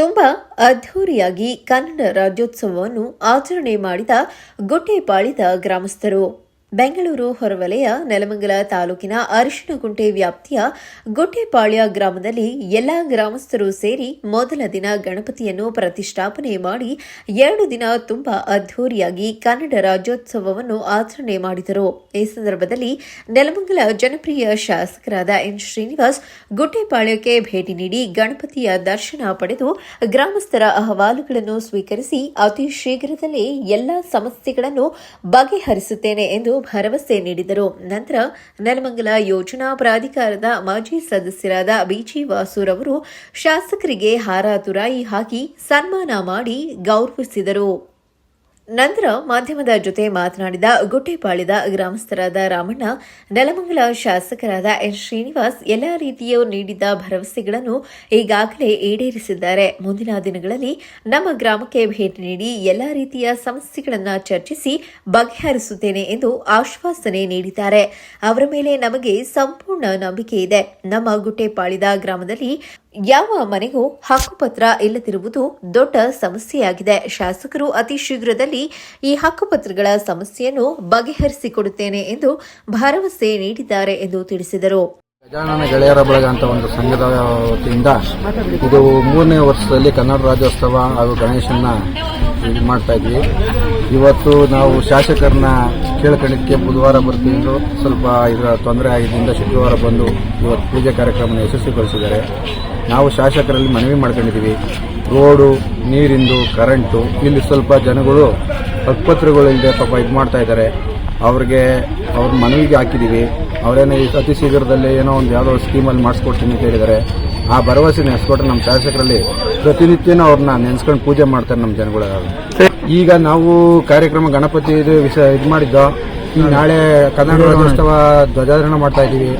ತುಂಬಾ ಅದ್ಧೂರಿಯಾಗಿ ಕನ್ನಡ ರಾಜ್ಯೋತ್ಸವವನ್ನು ಆಚರಣೆ ಮಾಡಿದ ಗುಟ್ಟೆಪಾಳಿದ ಗ್ರಾಮಸ್ಥರು. ಬೆಂಗಳೂರು ಹೊರವಲಯ, ನೆಲಮಂಗಲ ತಾಲೂಕಿನ ಅರಿಶಿನಗುಂಟೆ ವ್ಯಾಪ್ತಿಯ ಗುಟ್ಟೆಪಾಳ್ಯ ಗ್ರಾಮದಲ್ಲಿ ಎಲ್ಲಾ ಗ್ರಾಮಸ್ಥರು ಸೇರಿ ಮೊದಲ ದಿನ ಗಣಪತಿಯನ್ನು ಪ್ರತಿಷ್ಠಾಪನೆ ಮಾಡಿ ಎರಡು ದಿನ ತುಂಬಾ ಅದ್ಧೂರಿಯಾಗಿ ಕನ್ನಡ ರಾಜ್ಯೋತ್ಸವವನ್ನು ಆಚರಣೆ ಮಾಡಿದರು. ಈ ಸಂದರ್ಭದಲ್ಲಿ ನೆಲಮಂಗಲ ಜನಪ್ರಿಯ ಶಾಸಕರಾದ ಎನ್ ಶ್ರೀನಿವಾಸ್ ಗುಟ್ಟೆಪಾಳ್ಯಕ್ಕೆ ಭೇಟಿ ನೀಡಿ ಗಣಪತಿಯ ದರ್ಶನ ಪಡೆದು ಗ್ರಾಮಸ್ಥರ ಅಹವಾಲುಗಳನ್ನು ಸ್ವೀಕರಿಸಿ, ಅತಿ ಶೀಘ್ರದಲ್ಲೇ ಎಲ್ಲಾ ಸಮಸ್ಯೆಗಳನ್ನು ಬಗೆಹರಿಸುತ್ತೇನೆ ಎಂದು ಭರವಸೆ ನೀಡಿದರು. ನಂತರ ನೆಲಮಂಗಲ ಯೋಜನಾ ಪ್ರಾಧಿಕಾರದ ಮಾಜಿ ಸದಸ್ಯರಾದ ಬಿಜಿ ವಾಸುರವರು ಶಾಸಕರಿಗೆ ಹಾರಾತುರಾಯಿ ಹಾಕಿ ಸನ್ಮಾನ ಮಾಡಿ ಗೌರವಿಸಿದರು. ನಂತರ ಮಾಧ್ಯಮದ ಜೊತೆ ಮಾತನಾಡಿದ ಗುಟ್ಟೆಪಾಳ್ಯದ ಗ್ರಾಮಸ್ಥರಾದ ರಾಮಣ್ಣ, ನೆಲಮಂಗಲ ಶಾಸಕರಾದ ಎನ್ ಶ್ರೀನಿವಾಸ್ ಎಲ್ಲ ರೀತಿಯ ನೀಡಿದ್ದ ಭರವಸೆಗಳನ್ನು ಈಗಾಗಲೇ ಈಡೇರಿಸಿದ್ದಾರೆ. ಮುಂದಿನ ದಿನಗಳಲ್ಲಿ ನಮ್ಮ ಗ್ರಾಮಕ್ಕೆ ಭೇಟಿ ನೀಡಿ ಎಲ್ಲ ರೀತಿಯ ಸಮಸ್ಯೆಗಳನ್ನು ಚರ್ಚಿಸಿ ಬಗೆಹರಿಸುತ್ತೇನೆ ಎಂದು ಆಶ್ವಾಸನೆ ನೀಡಿದ್ದಾರೆ. ಅವರ ಮೇಲೆ ನಮಗೆ ಸಂಪೂರ್ಣ ನಂಬಿಕೆ ಇದೆ. ನಮ್ಮ ಗುಟ್ಟೆಪಾಳ್ಯದ ಗ್ರಾಮದಲ್ಲಿ ಯಾವ ಮನೆಗೂ ಹಕ್ಕುಪತ್ರ ಇಲ್ಲದಿರುವುದು ದೊಡ್ಡ ಸಮಸ್ಯೆಯಾಗಿದೆ. ಶಾಸಕರು ಅತಿ ಶೀಘ್ರದಲ್ಲಿ ಈ ಹಕ್ಕುಪತ್ರಗಳ ಸಮಸ್ಯೆಯನ್ನು ಬಗೆಹರಿಸಿಕೊಡುತ್ತೇನೆ ಎಂದು ಭರವಸೆ ನೀಡಿದ್ದಾರೆ ಎಂದು ತಿಳಿಸಿದರು. ಗಜಾನನ ಗೆಳೆಯರ ಬಳಗ ಅಂತ ಒಂದು ಸಂಘದ ವತಿಯಿಂದ ಇದು ಮೂರನೇ ವರ್ಷದಲ್ಲಿ ಕನ್ನಡ ರಾಜ್ಯೋತ್ಸವ ಹಾಗೂ ಗಣೇಶನ ಮಾಡ್ತಾ ಇದ್ವಿ. ಇವತ್ತು ನಾವು ಶಾಸಕರನ್ನ ಕೇಳ್ಕೊಂಡಿದ್ದಕ್ಕೆ ಬುಧವಾರ ಬರ್ತಿದ್ರು ಸ್ವಲ್ಪ ಇದರ ತೊಂದರೆ ಆಗಿದ್ದರಿಂದ ಶುಕ್ರವಾರ ಬಂದು ಇವತ್ತು ಪೂಜೆ ಕಾರ್ಯಕ್ರಮನ ಯಶಸ್ವಿಗೊಳಿಸಿದ್ದಾರೆ. ನಾವು ಶಾಸಕರಲ್ಲಿ ಮನವಿ ಮಾಡ್ಕೊಂಡಿದ್ದೀವಿ. ರೋಡು, ನೀರಿಂದು, ಕರೆಂಟು, ಇಲ್ಲಿ ಸ್ವಲ್ಪ ಜನಗಳು ಇಲ್ಲದೆ ಪಾಪ ಇದು ಮಾಡ್ತಾ ಇದ್ದಾರೆ. ಅವ್ರಿಗೆ ಅವ್ರ ಮನವಿಗೆ ಹಾಕಿದ್ದೀವಿ. ಅವರೇನೋ ಅತಿ ಶೀಘ್ರದಲ್ಲಿ ಏನೋ ಒಂದು ಯಾವುದೋ ಸ್ಕೀಮಲ್ಲಿ ಮಾಡಿಸ್ಕೊಡ್ತೀನಿ ಅಂತ ಹೇಳಿದ್ದಾರೆ. ಆ ಭರವಸೆ ನೆನೆಸ್ಕೊಟ್ರೆ ನಮ್ಮ ಶಾಸಕರಲ್ಲಿ ಪ್ರತಿನಿತ್ಯನೂ ಅವ್ರನ್ನ ನೆನೆಸ್ಕೊಂಡು ಪೂಜೆ ಮಾಡ್ತಾರೆ ನಮ್ಮ ಜನಗಳು. ಈಗ ನಾವು ಕಾರ್ಯಕ್ರಮ ಗಣಪತಿ ಇದು ವಿಷಯ ಇದು ಮಾಡಿದ್ದೋ. ಈಗ ನಾಳೆ ಕನ್ನಡ ರಾಜ್ಯೋತ್ಸವ ಧ್ವಜಾರೋಹಣ ಮಾಡ್ತಾ ಇದ್ದೀವಿ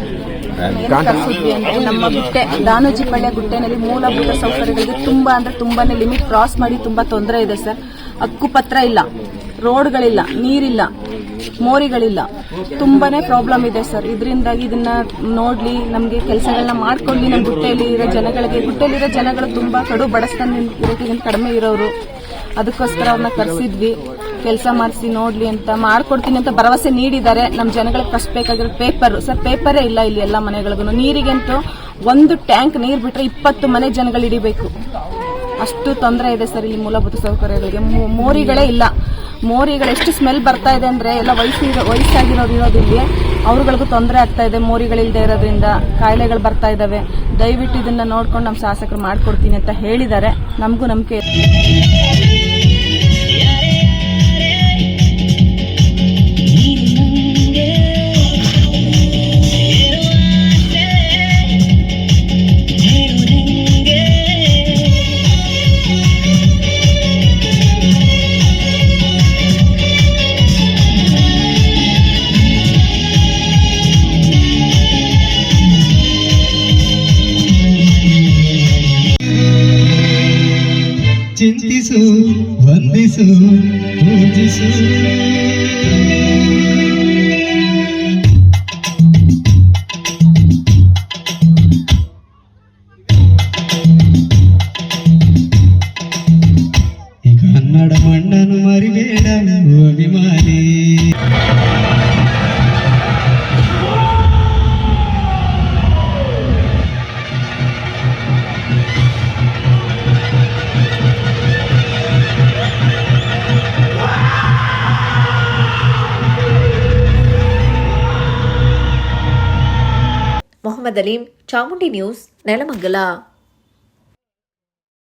ಸುದ್ದಿ ಅಂದ್ರೆ ನಮ್ಮ ಗುಟ್ಟೆ ದಾನೋಜಿಪಳ್ಯ ಗುಟ್ಟೆನಲ್ಲಿ ಮೂಲಭೂತ ಸೌಕರ್ಯಗಳಿಗೆ ತುಂಬಾ ಅಂದ್ರೆ ತುಂಬಾನೇ ಲಿಮಿಟ್ ಕ್ರಾಸ್ ಮಾಡಿ ತುಂಬಾ ತೊಂದರೆ ಇದೆ ಸರ್. ಹಕ್ಕುಪತ್ರ ಇಲ್ಲ ರೋಡ್ಗಳಿಲ್ಲ ನೀರಿಲ್ಲ. ಮೋರಿಗಳಿಲ್ಲ. ತುಂಬಾನೇ ಪ್ರಾಬ್ಲಮ್ ಇದೆ ಸರ್ ಇದರಿಂದಾಗಿ ಇದನ್ನ ನೋಡ್ಲಿ, ನಮಗೆ ಕೆಲಸಗಳನ್ನ ಮಾಡ್ಕೊಳ್ಳಿ ನಮ್ಮ ಗುಟ್ಟೆಯಲ್ಲಿ ಇರೋ ಜನಗಳಿಗೆ ಗುಟ್ಟೆಯಲ್ಲಿರೋ ಜನಗಳು ತುಂಬಾ ಕಡು ಬಡಸ್ತಾನ ಇರೋಕ್ಕಿಂತ ಕಡಿಮೆ ಇರೋರು. ಅದಕ್ಕೋಸ್ಕರ ಅವ್ರನ್ನ ಕರೆಸಿದ್ವಿ. ಕೆಲಸ ಮಾಡಿಸಿ, ನೋಡ್ಲಿ ಅಂತ ಮಾಡ್ಕೊಡ್ತೀನಿ ಅಂತ ಭರವಸೆ ನೀಡಿದ್ದಾರೆ. ನಮ್ಮ ಜನಗಳಿಗೆ ಫಸ್ಟ್ ಬೇಕಾಗಿರೋ ಪೇಪರ್ ಸರ್ ಪೇಪರೇ ಇಲ್ಲ ಇಲ್ಲಿ ಎಲ್ಲ ಮನೆಗಳಿಗೂ ನೀರಿಗಂತೂ ಒಂದು ಟ್ಯಾಂಕ್ ನೀರು ಬಿಟ್ರೆ ಇಪ್ಪತ್ತು ಮನೆ ಜನಗಳು ಹಿಡಿಬೇಕು ಅಷ್ಟು ತೊಂದರೆ ಇದೆ ಸರ್ ಇಲ್ಲಿ ಮೂಲಭೂತ ಸೌಕರ್ಯಗಳಿಗೆ. ಮೋರಿಗಳೇ ಇಲ್ಲ. ಮೋರಿಗಳು ಎಷ್ಟು ಸ್ಮೆಲ್ ಬರ್ತಾ ಇದೆ ಅಂದ್ರೆ ಎಲ್ಲ ವಯಸ್ಸಿರೋ ವಯಸ್ಸಾಗಿರೋರು ಇರೋದಿಲ್ಲಿ ಅವ್ರುಗಳಿಗೂ ತೊಂದರೆ ಆಗ್ತಾ ಇದೆ ಮೋರಿಗಳಿಲ್ಲದೆ ಇರೋದ್ರಿಂದ ಕಾಯಿಲೆಗಳು ಬರ್ತಾ ಇದಾವೆ. ದಯವಿಟ್ಟು ಇದನ್ನ ನೋಡ್ಕೊಂಡು ನಮ್ಮ ಶಾಸಕರು ಮಾಡ್ಕೊಡ್ತೀನಿ ಅಂತ ಹೇಳಿದ್ದಾರೆ. ನಮಗೂ ನಂಬಿಕೆ ಚಿಂತಿಸು ವಂದಿಸು ಪೂಜಿಸು. ಮೊಹಮ್ಮದ್ ಅಲೀಂ ಚಾಮುಂಡಿ ನ್ಯೂಸ್ ನೆಲಮಂಗಲ